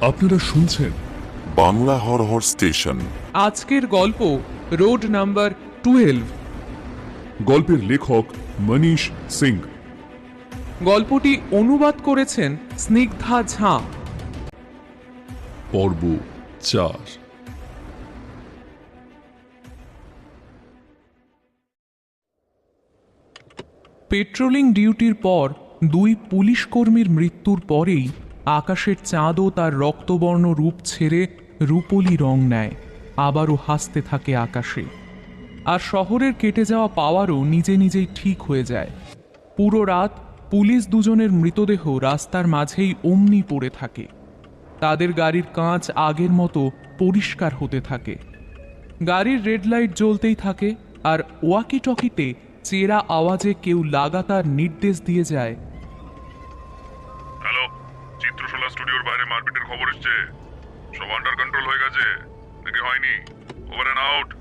আপনারা শুনছেন বাংলা হরহর স্টেশন। আজকের গল্প রোড নাম্বার টুয়েলভ। গল্পের লেখক মনীষ সিং। গল্পটি অনুবাদ করেছেন স্নিগ্ধা ঝা। পর্ব চার। পেট্রোলিং ডিউটির পর দুই পুলিশ কর্মীর মৃত্যুর পরেই আকাশের চাঁদও তার রক্তবর্ণ রূপ ছেড়ে রূপলি রং নেয়, আবারও হাসতে থাকে আকাশে। আর শহরের কেটে যাওয়া পাওয়ারও নিজে নিজেই ঠিক হয়ে যায়। পুরো রাত পুলিশ দুজনের মৃতদেহ রাস্তার মাঝেই অমনি পড়ে থাকে। তাদের গাড়ির কাঁচ আগের মতো পরিষ্কার হতে থাকে। গাড়ির রেড লাইট জ্বলতেই থাকে আর ওয়াকি টকিতে চেরা আওয়াজে কেউ লাগাতার নির্দেশ দিয়ে যায় স্টুডিওর বাইরে মারপিটের খবর এসছে। সব আন্ডার কন্ট্রোল হয়ে গেছে। নাকি হয়নি? ওভার অ্যান্ড আউট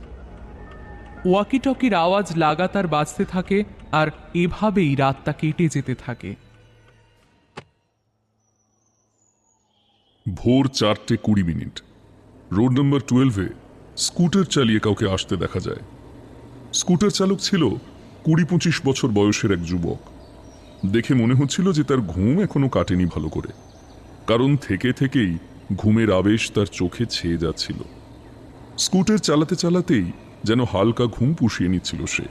ওয়াকি টকির আওয়াজ লাগাতার বাজতে থাকে আর এভাবেই রাতটা কেটে যেতে থাকে। ভোর চারটে কুড়ি মিনিট। রোড নম্বর টুয়েলভে স্কুটার চালিয়ে কাউকে আসতে দেখা যায়। স্কুটার চালক ছিল কুড়ি পঁচিশ বছর বয়সের এক যুবক। দেখে মনে হচ্ছিল যে তার ঘুম এখনও কাটেনি ভালো করে। কারণ থেকে থেকেই ঘুমের আবেশ তার চোখে ছেয়ে যাচ্ছিল। স্কুটার চালাতে চালাতেই যেন হালকা ঘুম পুষিয়ে নিচ্ছিল সে।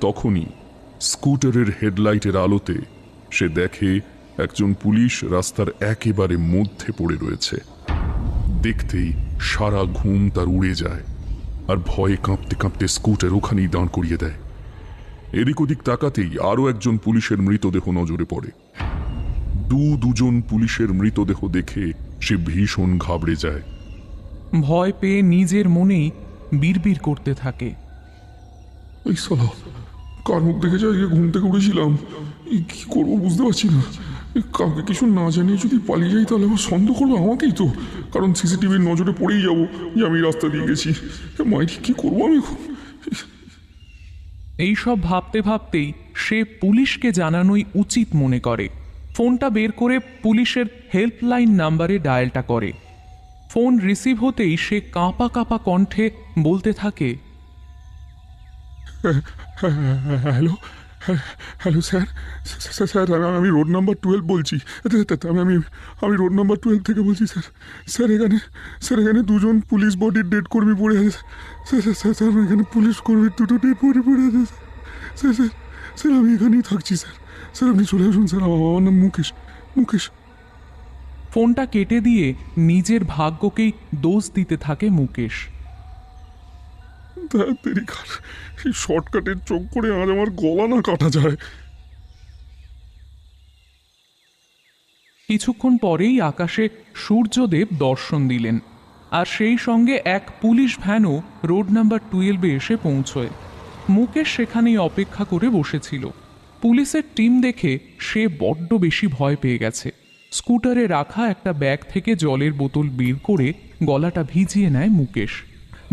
তখনই স্কুটারের হেডলাইটের আলোতে সে দেখে একজন পুলিশ রাস্তার একেবারে মধ্যে পড়ে রয়েছে। দেখতেই সারা ঘুম তার উড়ে যায় আর ভয়ে কাঁপতে কাঁপতে স্কুটার ওখানেই দাঁড় করিয়ে দেয়। এদিক ওদিক তাকাতেই আরও একজন পুলিশের মৃতদেহ নজরে পড়ে। দু দুজন পুলিশের মৃতদেহ দেখে সে ভীষণ ঘাবড়ে যায়। ভয় পেয়ে নিজের মনেই বিড়বিড় করতে থাকে। এই সালা কার মুখ দেখে আজকে ঘুম থেকে উঠেছিলাম? কি করব বুঝতে পারছি না। কাউকে কিছু না জানিয়ে যদি পালিয়ে যাই তাহলে আমার সন্দেহ করবে আমাকেই তো। কারণ সিসিটিভির নজরে পড়েই যাব যে আমি রাস্তা দিয়ে গেছি। মাইরি কি করব আমি এইসব ভাবতে ভাবতেই সে পুলিশকে জানানোই উচিত মনে করে। ফোনটা বের করে পুলিশের হেল্পলাইন নাম্বারে ডায়ালটা করে। ফোন রিসিভ হতেই সে কাঁপা কাঁপা কণ্ঠে বলতে থাকে, হ্যালো হ্যালো স্যার স্যার আমি- রোড নাম্বার টুয়েলভ বলছি। আমি আমি রোড নাম্বার টুয়েলভ থেকে বলছি, স্যার স্যার, এখানে স্যার, এখানে দুজন পুলিশ বডির ডেড কর্মী পড়ে আছে। স্যার স্যার স্যার এখানে পুলিশ কর্মীর দুটো ডেড বডি পড়ে আছে স্যার স্যার স্যার, আমি এখানেই থাকছি, স্যার। স্যার আপনি চলে আসুন স্যার। আমার নাম মুকেশ। মুকেশ। ফোনটা কেটে দিয়ে নিজের ভাগ্যকেই দোষ দিতে থাকে মুকেশ। তাড়াতাড়ি এই শর্টকাটের চোখ করে আজ আমার গলা না কাটা যায়। কিছুক্ষণ পরেই আকাশে সূর্যদেব দর্শন দিলেন আর সেই সঙ্গে এক পুলিশ ভ্যানও রোড নাম্বার টুয়েলভে এসে পৌঁছয়। মুকেশ সেখানেই অপেক্ষা করে বসেছিল। পুলিশের টিম দেখে সে বড্ড বেশি ভয় পেয়ে গেছে। স্কুটারে রাখা একটা ব্যাগ থেকে জলের বোতল বের করে গলাটা ভিজিয়ে নেয় মুকেশ।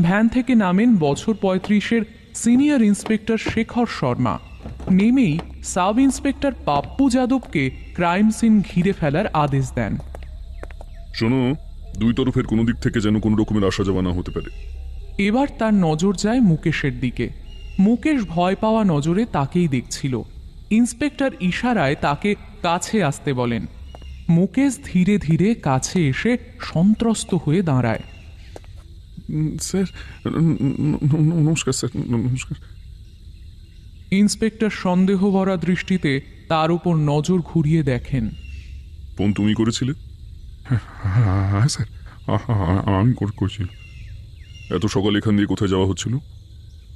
ভ্যান থেকে নামেন বছর পঁয়ত্রিশের সিনিয়র ইন্সপেক্টর শেখর শর্মা। নেমেই সাব ইন্সপেক্টর পাপ্পু যাদবকে ক্রাইম সিন ঘিরে ফেলার আদেশ দেন। শোনো দুই তরফের কোনো দিক থেকে যেন কোনো রকমের আসা যাওয়া না হতে পারে। এবার তার নজর যায় মুকেশের দিকে। মুকেশ ভয় পাওয়া নজরে তাকেই দেখছিল। ইন্সপেক্টর ইশারায় তাকে কাছে আসতে বলেন। মুকেশ ধীরে ধীরে কাছে এসে সন্ত্রস্ত হয়ে দাঁড়ায়। স্যার নমস্কার স্যার নমস্কার। ইন্সপেক্টর সন্দেহ ভরা দৃষ্টিতে তার উপর নজর ঘুরিয়ে দেখেন। ফোন তুমি করেছিলে? হ্যাঁ স্যার। আমি এত সকাল এখান দিয়ে কোথায় যাওয়া হচ্ছিল?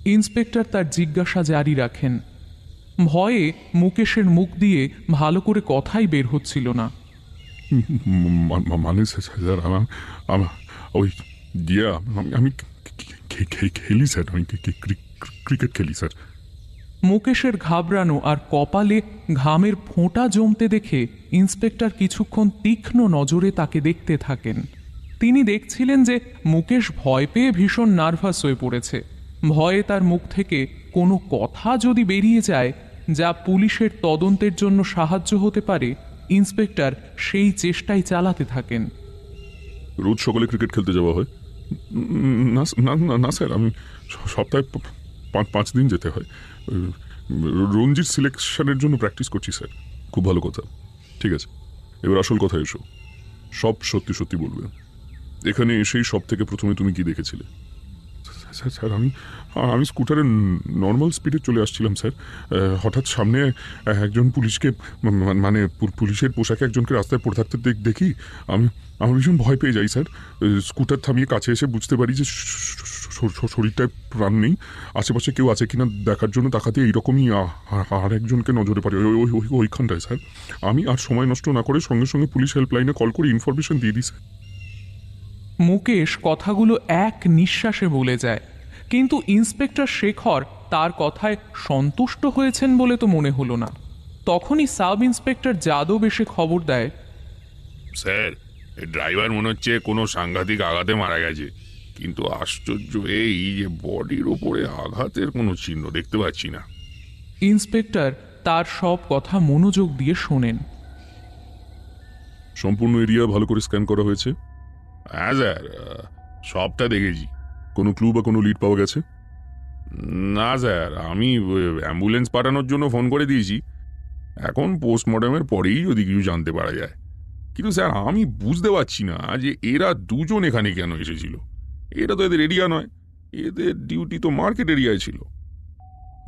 ইন্সপেক্টর তার জিজ্ঞাসা জারি রাখেন। ভয়ে মুকেশের মুখ দিয়ে ভালো করে কথাই বের হচ্ছিল না। মানে স্যার আমার ওই দিয়া আমি- খেলি স্যার আমি ক্রিকেট খেলি স্যার। মুকেশের ঘাবড়ানো আর কপালে ঘামের ফোঁটা জমতে দেখে ইন্সপেক্টর কিছুক্ষণ তীক্ষ্ণ নজরে তাকে দেখতে থাকেন। তিনি দেখছিলেন যে মুকেশ ভয় পেয়ে ভীষণ নার্ভাস হয়ে পড়েছে। ভয়ে তার মুখ থেকে কোনো কথা যদি বেরিয়ে যায় যা পুলিশের তদন্তের জন্য সাহায্য হতে পারে, ইন্সপেক্টর সেই চেষ্টাই চালাতে থাকেন। রোজ সকালে ক্রিকেট খেলতে যাওয়া হয়? না না না স্যার, আমি সপ্তাহে পাঁচ পাঁচ দিন যেতে হয়। রঞ্জিত সিলেকশনের জন্য প্র্যাকটিস করছি স্যার, খুব ভালো কথা। ঠিক আছে, এবার আসল কথা এসো। সব সত্যি সত্যি বলবে। এখানে এসেই সব থেকে প্রথমে তুমি কি দেখেছিলে? স্যার স্যার, আমি আমি স্কুটারে নর্মাল স্পিডে চলে আসছিলাম, স্যার। হঠাৎ সামনে একজন পুলিশকে মানে পুলিশের পোশাকে একজনকে রাস্তায় পড়ে থাকতে দেখ- আমি আমি ভীষণ ভয় পেয়ে যাই, স্যার। স্কুটার থামিয়ে কাছে এসে বুঝতে পারি যে শরীরটায় প্রাণ নেই। আশেপাশে কেউ আছে কিনা দেখার জন্য তাকাতে এইরকমই আর একজনকে নজরে পারি ওই ওই, ওই- ওইখানটায়, স্যার। আমি আর সময় নষ্ট না করে সঙ্গে সঙ্গে পুলিশ হেল্পলাইনে কল করে ইনফরমেশন দিয়ে দিই, স্যার। মুকেশ কথাগুলো এক নিঃশ্বাসে বলে যায়। কিন্তু ইন্সপেক্টর শেখর তার কথায় সন্তুষ্ট হয়েছেন বলে তো মনে হলো না। তখনই সাব ইন্সপেক্টর যাদব এসে খবর দেয় স্যার ড্রাইভার মনে হচ্ছে কোনো সাংঘাতিক আঘাতে মারা গেছে। কিন্তু আশ্চর্য এই যে বডির ওপরে আঘাতের কোনো চিহ্ন দেখতে পাচ্ছি না। ইন্সপেক্টর তার সব কথা মনোযোগ দিয়ে শোনেন। সম্পূর্ণ এরিয়া ভালো করে স্ক্যান করা হয়েছে। হ্যাঁ স্যার সবটা দেখেছি। কোনো ক্লু বা কোনো লিড পাওয়া গেছে? না স্যার, আমি অ্যাম্বুলেন্স পাঠানোর জন্য ফোন করে দিয়েছি। এখন পোস্টমর্টমের পরেই যদি কিছু জানতে পারা যায়। কিন্তু স্যার, আমি বুঝতে পারছি না যে এরা দুজন এখানে কেন এসেছিল। এটা তো এদের এরিয়া নয়, এদের ডিউটি তো মার্কেট এরিয়ায় ছিল।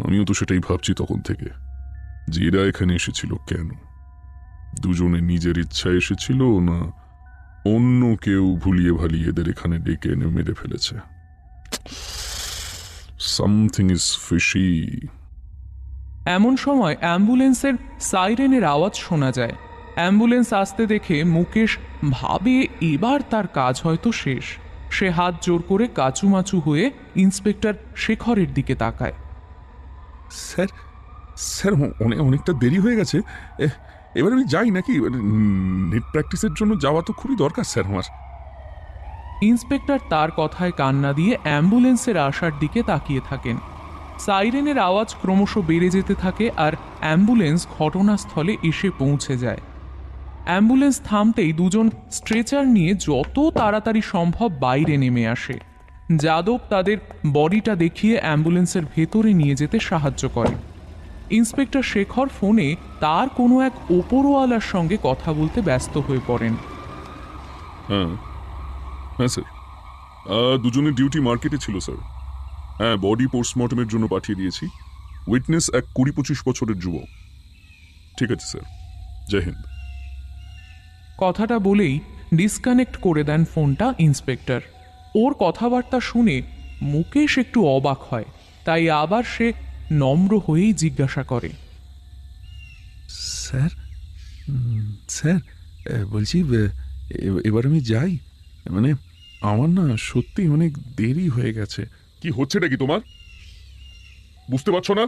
আমিও তো সেটাই ভাবছি তখন থেকে, যে এরা এখানে এসেছিল কেন? দুজনে নিজের ইচ্ছায় এসেছিল না অন্য কেউ ভুলিয়ে ভালিয়ে এদের এখানে ডেকে এনে মেরে ফেলেছে। সামথিং ইজ ফিশি এমন সময় অ্যাম্বুলেন্সের সাইরেনের আওয়াজ শোনা যায়। অ্যাম্বুলেন্স আসতে দেখে মুকেশ ভাবে এবার তার কাজ হয়তো শেষ। সে হাত জোর করে কাচুমাচু হয়ে ইন্সপেক্টর শেখরের দিকে তাকায়। স্যার স্যার অনেক অনেকটা দেরি হয়ে গেছে। এবার আমি যাই নাকি? নেট প্র্যাকটিসের জন্য যাওয়া তো খুবই দরকার, স্যার, আমার। ইন্সপেক্টর তার কথায় কান্না দিয়ে অ্যাম্বুলেন্সের আসার দিকে তাকিয়ে থাকেন। সাইরেনের আওয়াজ ক্রমশ বেড়ে যেতে থাকে আর অ্যাম্বুলেন্স ঘটনাস্থলে এসে পৌঁছে যায়। অ্যাম্বুলেন্স থামতেই দুজন স্ট্রেচার নিয়ে যত তাড়াতাড়ি সম্ভব বাইরে নেমে আসে। যাদব তাদের বডিটা দেখিয়ে অ্যাম্বুলেন্সের ভেতরে নিয়ে যেতে সাহায্য করে। ইন্সপেক্টর শেখর ফোনে তার কোনো এক ওপরওয়ালার সঙ্গে কথা বলতে ব্যস্ত হয়ে পড়েন। হ্যাঁ। হ্যাঁ স্যার। দুজনের ডিউটি মার্কেটে ছিল স্যার। হ্যাঁ বডি পোস্টমর্টমের জন্য পাঠিয়ে দিয়েছি। উইটনেস এক কুড়ি পঁচিশ বছরের যুবক। ঠিক আছে স্যার। জয় হিন্দ। কথাটা বলেই ডিসকানেক্ট করে দেন ফোনটা ইন্সপেক্টর। ওর কথাবার্তা শুনে মুকেশ একটু অবাক হয় তাই আবার সে নম্র হয়েই জিজ্ঞাসা করে। স্যার স্যার বলছি এবার আমি যাই। মানে আমার না সত্যি অনেক দেরি হয়ে গেছে। কি হচ্ছেটা কি তোমার? বুঝতে পারছ না?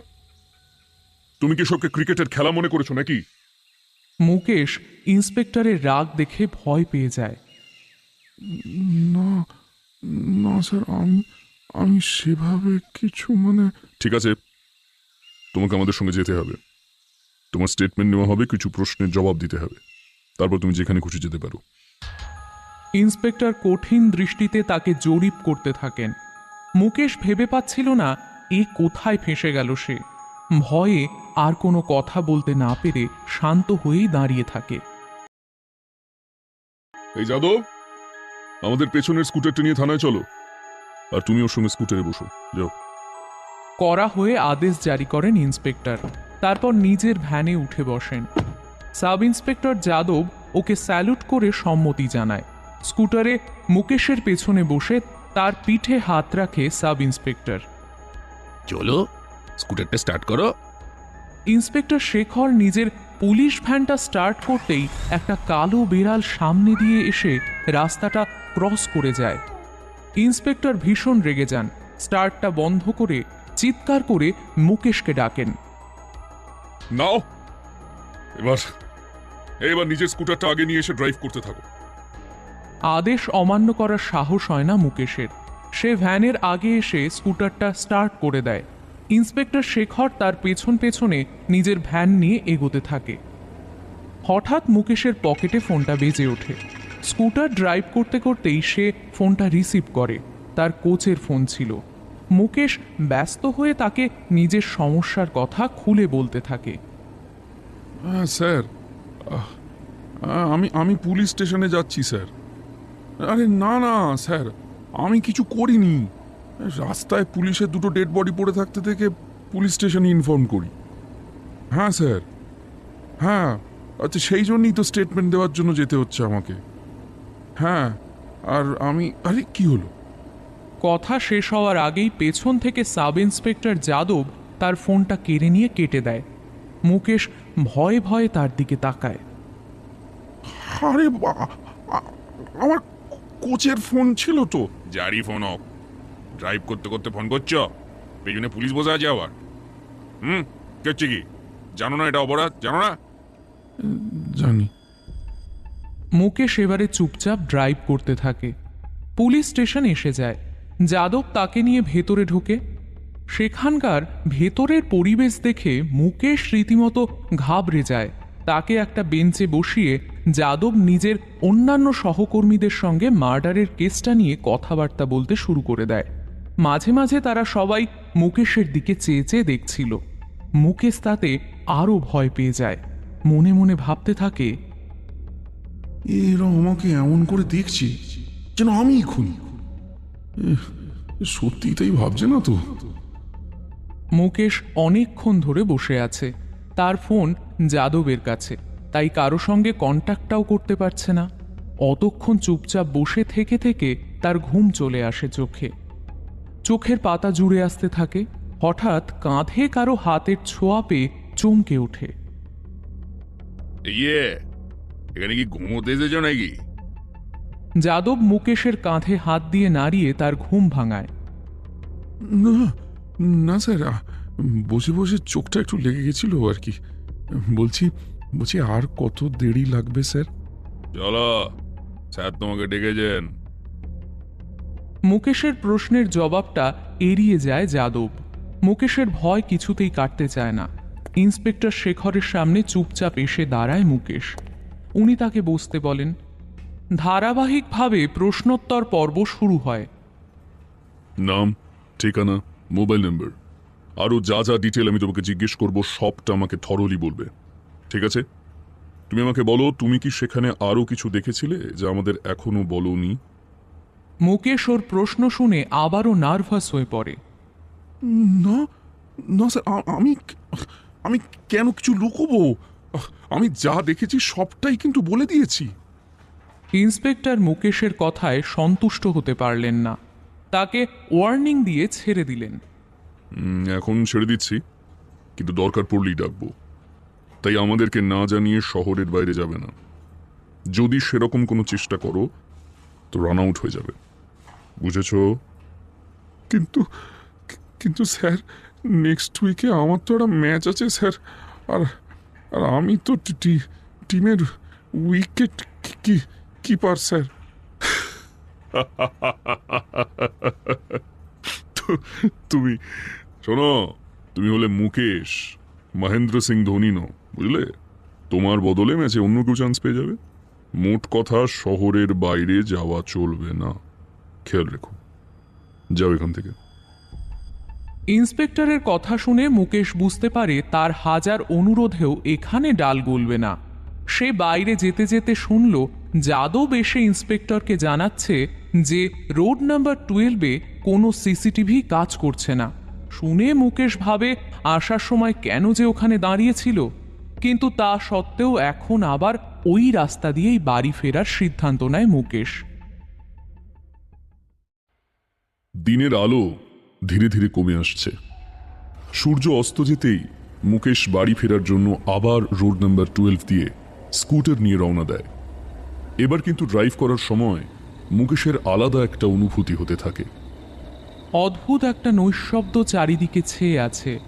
তুমি কি সবকে ক্রিকেটের খেলা মনে করেছ নাকি? মুকেশ ইন্সপেক্টরের রাগ দেখে ভয় পেয়ে যায়। না না স্যার আমি আমি সেভাবে কিছু মানে ঠিক আছে তোমাকে আমাদের সঙ্গে যেতে হবে। তোমার স্টেটমেন্ট নেওয়া হবে কিছু প্রশ্নের জবাব দিতে হবে। তারপর তুমি যেখানে খুশি যেতে পারো। ইন্সপেক্টর কঠিন দৃষ্টিতে তাকে জরিপ করতে থাকেন। মুকেশ ভেবে পাচ্ছিল না এ কোথায় ফেঁসে গেল সে। ভয়ে আর কোনো কথা বলতে না পেরে শান্ত হয়েই দাঁড়িয়ে থাকে। এই যাদব আমাদের পেছনের স্কুটারটা নিয়ে থানায় চলো। আর তুমি ওর সঙ্গে স্কুটারে বসো। যাও। করা হয়ে আদেশ জারি করেন ইন্সপেক্টর। তারপর নিজের ভ্যানে উঠে বসেন। Sub inspector Yadav okay salute করে সম্মতি জানায়। স্কুটারে মুকেশের পেছনে বসে তার পিঠে হাত রাখে সাব ইন্সপেক্টর চলো স্কুটারটা স্টার্ট করো। ইন্সপেক্টর শেখর নিজের পুলিশ ভ্যানটা স্টার্ট করতেই একটা কালো বিড়াল সামনে দিয়ে এসে রাস্তাটা ক্রস করে যায়। ইন্সপেক্টর ভীষণ রেগে যান। স্টার্টটা বন্ধ করে চিৎকার করে মুকেশকে ডাকেন। নাও এবার এবার নিজের স্কুটারটা আগে নিয়ে এসে ড্রাইভ করতে থাকো। আদেশ অমান্য করার সাহস হয় না মুকেশের। সে ভ্যানের আগে এসে স্কুটারটা স্টার্ট করে দেয়। ইন্সপেক্টর শেখর তার পেছন পেছনে নিজের ভ্যান নিয়ে এগোতে থাকে। হঠাৎ মুকেশের পকেটে ফোনটা বেজে ওঠে। স্কুটার ড্রাইভ করতে করতেই সে ফোনটা রিসিভ করে। তার কোচের ফোন ছিল। মুকেশ ব্যস্ত হয়ে তাকে নিজের সমস্যার কথা খুলে বলতে থাকে। স্যার আমি আমি পুলিশ স্টেশনে যাচ্ছি, স্যার। আরে না না, স্যার, আমি কিছু করিনি। রাস্তায় পুলিশের দুটো ডেড বডি পড়ে থাকতে থেকে পুলিশ স্টেশনে ইনফর্ম করি। হ্যাঁ স্যার। হ্যাঁ আচ্ছা সেই জন্যই তো স্টেটমেন্ট দেওয়ার জন্য যেতে হচ্ছে আমাকে। হ্যাঁ আর আমি, আরে, কি হলো? কথা শেষ হওয়ার আগেই পেছন থেকে সাব ইন্সপেক্টর যাদব তার ফোনটা কেড়ে নিয়ে কেটে দেয়। মুকেশ ভয়ে ভয়ে তার দিকে তাকায়। আরে আমার কোচের ফোন ছিল তো। যারই ফোন হোক। ড্রাইভ করতে করতে ফোন করছ? পেছনে পুলিশ বসে আছে আবার। হুম কে কি? জানো না এটা অপরাধ? জানো না? জানি। মুকেশ এবারে চুপচাপ ড্রাইভ করতে থাকে। পুলিশ স্টেশন এসে যায়। যাদব তাকে নিয়ে ভেতরে ঢোকে। সেখানকার ভেতরের পরিবেশ দেখে মুকেশ রীতিমতো ঘাবড়ে যায়। তাকে একটা বেঞ্চে বসিয়ে যাদব নিজের অন্যান্য সহকর্মীদের সঙ্গে মার্ডারের কেসটা নিয়ে কথাবার্তা বলতে শুরু করে দেয়। মাঝে মাঝে তারা সবাই মুকেশের দিকে চেয়ে চেয়ে দেখছিল। মুকেশ তাতে আরও ভয় পেয়ে যায়। মনে মনে ভাবতে থাকে এরা আমাকে এমন করে দেখছি যেন আমিই খুনি। সত্যি তাই ভাবছে না তো? মুকেশ অনেকক্ষণ ধরে বসে আছে। তার ফোন যাদবের কাছে। তাই কারও সঙ্গে কন্ট্যাক্টটাও করতে পারছে না। অতক্ষণ চুপচাপ বসে থেকে থেকে তার ঘুম চলে আসে চোখে। চোখের পাতা জুড়ে আসতে থাকে। হঠাৎ কাঁধে কারও হাতের ছোঁয়া পেয়ে চমকে ওঠে। ইয়ে এখানে কি ঘুমোতে এসেছ নাকি? যাদব মুকেশের কাঁধে হাত দিয়ে নাড়িয়ে তার ঘুম ভাঙায়। না না স্যার বসে বসে চোখটা একটু লেগে গেছিল আর কি। বলছি বলছি আর কত দেরি লাগবে স্যার? চলো স্যার তোমাকে ডেকেছেন। মুকেশের প্রশ্নের জবাবটা এড়িয়ে যায় যাদব। মুকেশের ভয় কিছুতেই কাটতে চায় না। ইন্সপেক্টর শেখরের সামনে চুপচাপ এসে দাঁড়ায় মুকেশ। উনি তাকে বসতে বলেন ধারাবাহিকভাবে প্রশ্নোত্তর পর্ব শুরু হয়। নাম ঠিকানা মোবাইল নাম্বার। আরও যা যা ডিটেল আমি তোমাকে জিজ্ঞেস করব সবটা আমাকে থরলি বলবে। ঠিক আছে? তুমি আমাকে বলো তুমি কি সেখানে আরও কিছু দেখেছিলে যা আমাদের এখনও বলনি? মুকেশ ওর প্রশ্ন শুনে আবারও নার্ভাস হয়ে পড়ে। না না স্যার আমি আমি কেন কিছু লুকোবো? আমি যা দেখেছি সবটাই কিন্তু বলে দিয়েছি। ইন্সপেক্টর মুকেশের কথায় সন্তুষ্ট হতে পারলেন না। তাকে ওয়ার্নিং দিয়ে ছেড়ে দিলেন। এখন ছেড়ে দিচ্ছি, কিন্তু দরকার পড়লেই ডাকবো। তাই আমাদেরকে না জানিয়ে শহরের বাইরে যাবে না। যদি সেরকম কোনো চেষ্টা করো, তো রান আউট হয়ে যাবে। বুঝেছ? কিন্তু কিন্তু স্যার নেক্সট উইকে আমার তো একটা ম্যাচ আছে, স্যার। আর আর আমি তো টিমের উইকেট কিপার স্যার তুমি শোনো তুমি হলে মুকেশ মহেন্দ্র সিং ধোনি নো বুঝলে? তোমার বদলে ম্যাচে অন্য কেউ চান্স পেয়ে যাবে। মোট কথা শহরের বাইরে যাওয়া চলবে না। খেয়াল রেখো। যাও এখান থেকে। ইন্সপেক্টরের কথা শুনে মুকেশ বুঝতে পারে তার হাজার অনুরোধেও এখানে ডাল গলবে না। সে বাইরে যেতে যেতে শুনল যাদব এসে ইন্সপেক্টরকে জানাচ্ছে যে রোড নাম্বার টুয়েলভে কোনো সিসিটিভি কাজ করছে না। শুনে মুকেশ ভাবে, আসার সময় কেন যে ওখানে দাঁড়িয়েছিল? কিন্তু তা সত্ত্বেও এখন আবার ওই রাস্তা দিয়েই বাড়ি ফেরার সিদ্ধান্ত নেয় মুকেশ। দিনের আলো ধীরে ধীরে কমে আসছে। সূর্য অস্ত যেতেই মুকেশ বাড়ি ফেরার জন্য আবার রোড নাম্বার টুয়েলভ দিয়ে স্কুটার নিয়ে রওনা দেয়। এবার কিন্তু ড্রাইভ করার সময় মুকেশের আলাদা একটা অনুভূতি হতে থাকে। অদ্ভুত একটা নৈশব্দ চারিদিকে ছেয়ে আছে।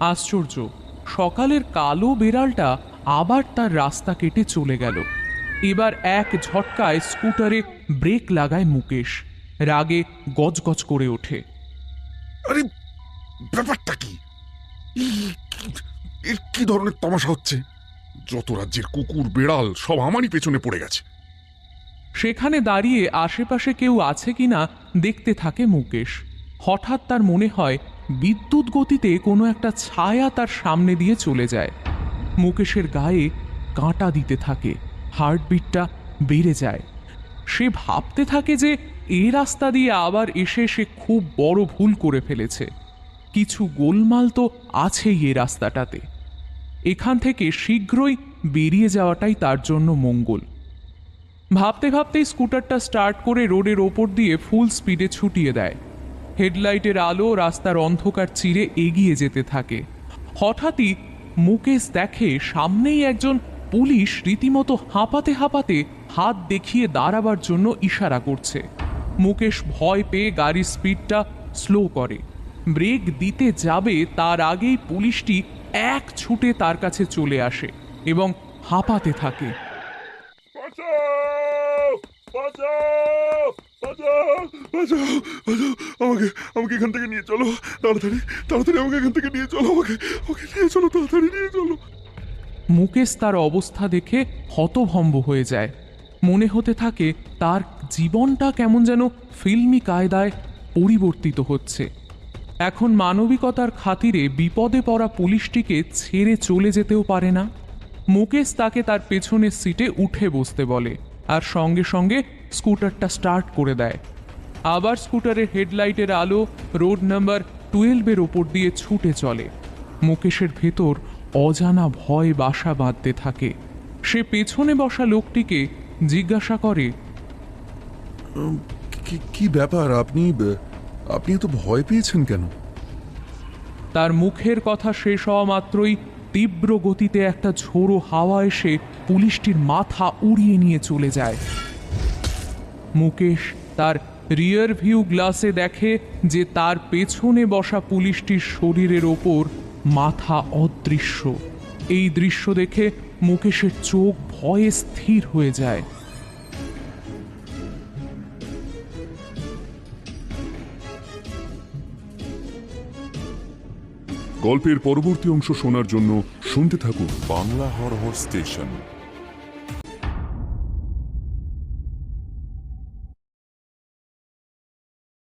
আশ্চর্য সকালের কালো বেড়ালটা আবার তার রাস্তা কেটে চলে গেল। এবার এক ঝটকায় স্কুটারে ব্রেক লাগায় মুকেশ। রাগে গজগজ করে ওঠে। আরে ব্যাপারটা কি? এর কি ধরনের তামাশা হচ্ছে? যত রাজ্যের কুকুর বেড়াল সব আমারই পেছনে পড়ে গেছে। সেখানে দাঁড়িয়ে আশেপাশে কেউ আছে কিনা দেখতে থাকে মুকেশ। হঠাৎ তার মনে হয় বিদ্যুৎ গতিতে কোনো একটা ছায়া তার সামনে দিয়ে চলে যায়। মুকেশের গায়ে কাঁটা দিতে থাকে, হার্টবিটটা বেড়ে যায়। সে ভাবতে থাকে যে এ রাস্তা দিয়ে আবার এসে সে খুব বড় ভুল করে ফেলেছে। কিছু গোলমাল তো আছেই এ রাস্তাটাতে। এখান থেকে শীঘ্রই বেরিয়ে যাওয়াটাই তার জন্য মঙ্গল। ভাবতে ভাবতেই স্কুটারটা স্টার্ট করে রোডের ওপর দিয়ে ফুল স্পিডে ছুটিয়ে দেয়। হেডলাইটের আলো রাস্তার অন্ধকার চিরে এগিয়ে যেতে থাকে। হঠাৎই মুকেশ দেখে সামনেই একজন পুলিশ রীতিমতো হাঁপাতে হাঁপাতে হাত দেখিয়ে দাঁড়াবার জন্য ইশারা করছে। মুকেশ ভয় পেয়ে গাড়ির স্পিডটা স্লো করে। ব্রেক দিতে যাবে তার আগেই পুলিশটি এক ছুটে তার কাছে চলে আসে এবং হাঁপাতে থাকে। মুকেশ তার অবস্থা দেখে হতভম্ব হয়ে যায়। মনে হতে থাকে তার জীবনটা কেমন যেন ফিল্মি কায়দায় পরিবর্তিত হচ্ছে। এখন মানবিকতার খাতিরে বিপদে পড়া পুলিশটিকে ছেড়ে চলে যেতেও পারে না। মুকেশ তাকে তার পেছনের সিটে উঠে বসতে বলে, আর সঙ্গে সঙ্গে স্কুটারটা স্টার্ট করে দেয়। আবার স্কুটারের হেডলাইটের আলো রোড নাম্বার টুয়েলভের ওপর দিয়ে ছুটে চলে। মুকেশের ভেতর অজানা ভয় বাসা বাঁধতে থাকে। সে পেছনে বসা লোকটিকে জিজ্ঞাসা করে কি ব্যাপার? আপনি আপনি এত ভয় পেয়েছেন কেন? তার মুখের কথা শেষ হওয়া মাত্রই তীব্র গতিতে একটা ঝোড়ো হাওয়া এসে পুলিশটির মাথা উড়িয়ে নিয়ে চলে যায়। মুকেশ তার রিয়ার ভিউ গ্লাসে দেখে যে তার পেছনে বসা পুলিশটির শরীরের ওপর মাথা অদৃশ্য। এই দৃশ্য দেখে মুকেশের চোখ ভয়ে স্থির হয়ে যায়। গল্পের পরবর্তী অংশ শোনার জন্য শুনতে থাকুন বাংলা হরহর স্টেশন।